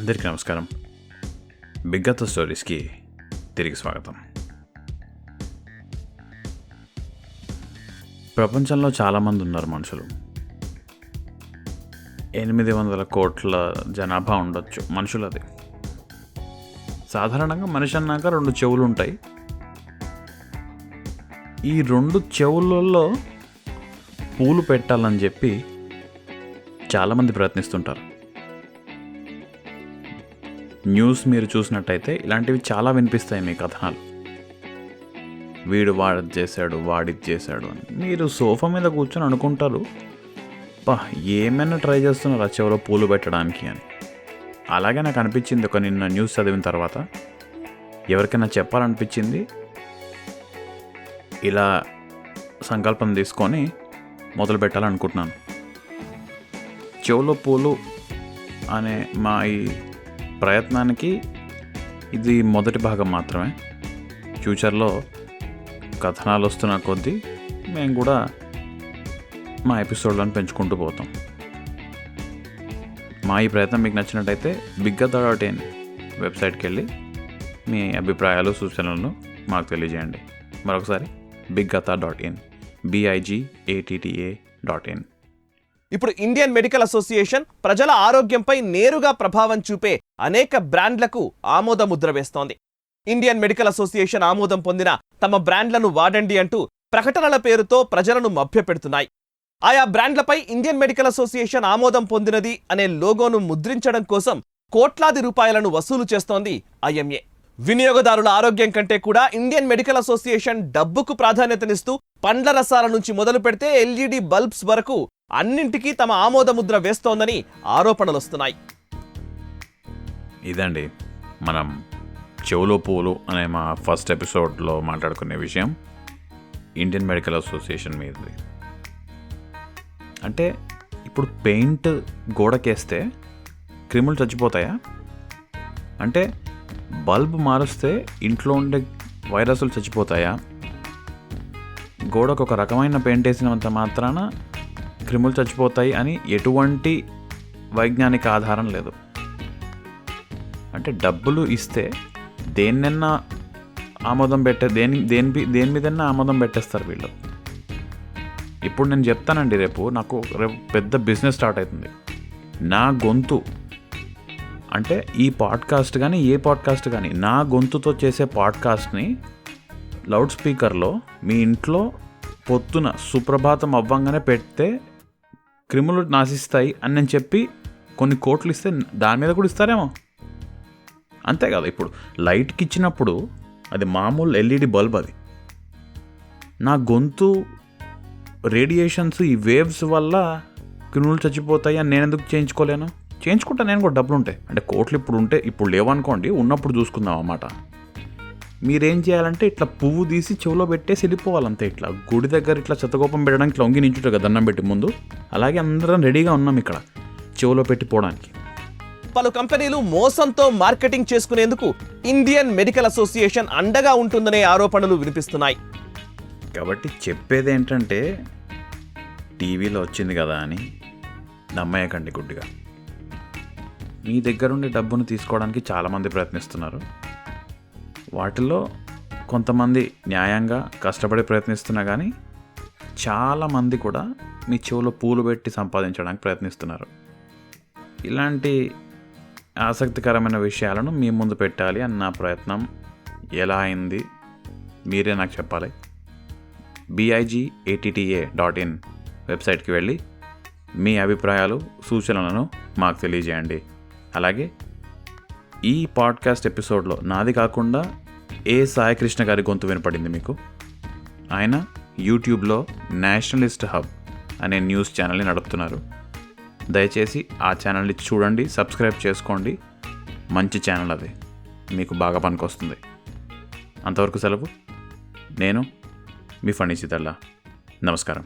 అందరికీ నమస్కారం. బిగ్గత స్టోరీస్కి తిరిగి స్వాగతం. ప్రపంచంలో చాలామంది ఉన్నారు మనుషులు. ఎనిమిది వందల కోట్ల జనాభా ఉండొచ్చు మనుషులది. సాధారణంగా మనిషి అన్నాక రెండు చెవులు ఉంటాయి. ఈ రెండు చెవులలో పూలు పెట్టాలని చెప్పి చాలామంది ప్రయత్నిస్తుంటారు. న్యూస్ మీరు చూసినట్టయితే ఇలాంటివి చాలా వినిపిస్తాయి మీ కథనాలు. వీడు వాడిది చేశాడు వాడిది చేశాడు అని. మీరు సోఫా మీద కూర్చొని అనుకుంటారు పా ఏమైనా ట్రై చేస్తున్నారు చెవులో పూలు పెట్టడానికి అని. అలాగే నాకు అనిపించింది ఒక నిన్న న్యూస్ చదివిన తర్వాత ఎవరికైనా చెప్పాలనిపించింది ఇలా సంకల్పం తీసుకొని మొదలు పెట్టాలనుకుంటున్నాను. చెవులో పూలు అనే మా ఈ ప్రయత్నానికి ఇది మొదటి భాగం మాత్రమే. ఫ్యూచర్లో కథనాలు వస్తున్న కొద్దీ మేము కూడా మా ఎపిసోడ్లను పెంచుకుంటూ పోతాం. మా ఈ ప్రయత్నం మీకు నచ్చినట్టయితే బిగ్గత డాట్ ఇన్ వెబ్సైట్కి వెళ్ళి మీ అభిప్రాయాలు సూచనలను మాకు తెలియజేయండి. మరొకసారి బిగ్గత డాట్ ఇన్ బిఐజిఏటిటిఏ డాట్ ఇన్. ఇప్పుడు ఇండియన్ మెడికల్ అసోసియేషన్ ప్రజల ఆరోగ్యంపై నేరుగా ప్రభావం చూపే అనేక బ్రాండ్లకు ఆమోద ముద్ర వేస్తోంది. ఇండియన్ మెడికల్ అసోసియేషన్ ఆమోదం పొందిన తమ బ్రాండ్లను వాడండి అంటూ ప్రకటనల పేరుతో ప్రజలను మభ్యపెడుతున్నాయి. ఆయా బ్రాండ్లపై ఇండియన్ మెడికల్ అసోసియేషన్ ఆమోదం పొందినది అనే లోగోను ముద్రించడం కోసం కోట్లాది రూపాయలను వసూలు చేస్తోంది ఐఎంఏ. వినియోగదారుల ఆరోగ్యం కంటే కూడా ఇండియన్ మెడికల్ అసోసియేషన్ డబ్బుకు ప్రాధాన్యతనిస్తూ పండ్ల రసాల నుంచి మొదలు పెడితే ఎల్ఈడి బల్బ్స్ వరకు అన్నింటికీ తమ ఆమోద ముద్ర వేస్తోందని ఆరోపణలొస్తున్నాయి. ఇదండి మనం చెవులో పూలు అనే మా ఫస్ట్ ఎపిసోడ్లో మాట్లాడుకునే విషయం. ఇండియన్ మెడికల్ అసోసియేషన్ మీదది. అంటే ఇప్పుడు పెయింట్ గోడకేస్తే క్రిములు చచ్చిపోతాయా? అంటే బల్బ్ మారుస్తే ఇంట్లో ఉండే వైరస్లు చచ్చిపోతాయా? గోడకు ఒక రకమైన పెయింట్ వేసినంత మాత్రాన క్రిములు చచ్చిపోతాయి అని ఎటువంటి వైజ్ఞానిక ఆధారం లేదు. అంటే డబ్బులు ఇస్తే దేన్నైనా ఆమోదం పెట్టే దేని దేని దేని మీదన్నా ఆమోదం పెట్టేస్తారు వీళ్ళు. ఇప్పుడు నేను చెప్తానండి రేపు నాకు రేపు పెద్ద బిజినెస్ స్టార్ట్ అవుతుంది. నా గొంతు అంటే ఈ పాడ్కాస్ట్ కానీ ఏ పాడ్కాస్ట్ కానీ నా గొంతుతో చేసే పాడ్కాస్ట్ని లౌడ్ స్పీకర్లో మీ ఇంట్లో పొద్దున సుప్రభాతం అవ్వంగానే పెడితే క్రిములు నాశిస్తాయి అని నేను చెప్పి కొన్ని కోట్లు ఇస్తే దాని మీద కూడా ఇస్తారేమో? అంతే కదా ఇప్పుడు. లైట్కి ఇచ్చినప్పుడు అది మామూలు ఎల్ఈడి బల్బ్ అది. నా గొంతు రేడియేషన్స్ ఈ వేవ్స్ వల్ల క్రిములు చచ్చిపోతాయి అని నేను ఎందుకు చేయించుకోలేను? చేయించుకుంటా నేను కూడా డబ్బులు ఉంటాయి అంటే కోట్లు ఇప్పుడు ఉంటే ఇప్పుడు లేవనుకోండి ఉన్నప్పుడు చూసుకుందాం అన్నమాట. మీరేం చేయాలంటే ఇట్లా పువ్వు తీసి చెవిలో పెట్టేసి వెళ్ళిపోవాలంతే ఇట్లా. గుడి దగ్గర ఇట్లా చెత్తగోపం పెట్టడానికి ఇట్లా వంగి నించుంటారు కదా దండం పెట్టి ముందు. అలాగే అందరం రెడీగా ఉన్నాం ఇక్కడ చెవిలో పెట్టిపోవడానికి పలు కంపెనీలు మోసంతో మార్కెటింగ్ చేసుకునేందుకు ఇండియన్ మెడికల్ అసోసియేషన్ అండగా ఉంటుందనే ఆరోపణలు వినిపిస్తున్నాయి. కాబట్టి చెప్పేది ఏంటంటే టీవీలో వచ్చింది కదా అని నమ్మయకండి గుడ్డిగా. మీ దగ్గరుండి డబ్బును తీసుకోవడానికి చాలామంది ప్రయత్నిస్తున్నారు. వాటిల్లో కొంతమంది న్యాయంగా కష్టపడి ప్రయత్నిస్తున్నా కానీ చాలామంది కూడా మీ చెవులో పూలు పెట్టి సంపాదించడానికి ప్రయత్నిస్తున్నారు. ఇలాంటి ఆసక్తికరమైన విషయాలను మీ ముందు పెట్టాలి అన్న ప్రయత్నం ఎలా అయింది? మీరే నాకు చెప్పాలి. బీఐజీ ఏటీటీఏ డాట్ ఇన్ వెబ్సైట్కి వెళ్ళి మీ అభిప్రాయాలు సూచనలను మాకు తెలియజేయండి. అలాగే ఈ పాడ్కాస్ట్ ఎపిసోడ్లో నాది కాకుండా ఏ సాయికృష్ణ గారి గొంతు వినపడింది మీకు? ఆయన యూట్యూబ్లో నేషనలిస్ట్ హబ్ అనే న్యూస్ ఛానల్ని నడుపుతున్నారు. దయచేసి ఆ ఛానల్ని చూడండి సబ్స్క్రైబ్ చేసుకోండి. మంచి ఛానల్ అది. మీకు బాగా పనికొస్తుంది. అంతవరకు సెలవు. నేను మీ ఫణి సీతల్లా. నమస్కారం.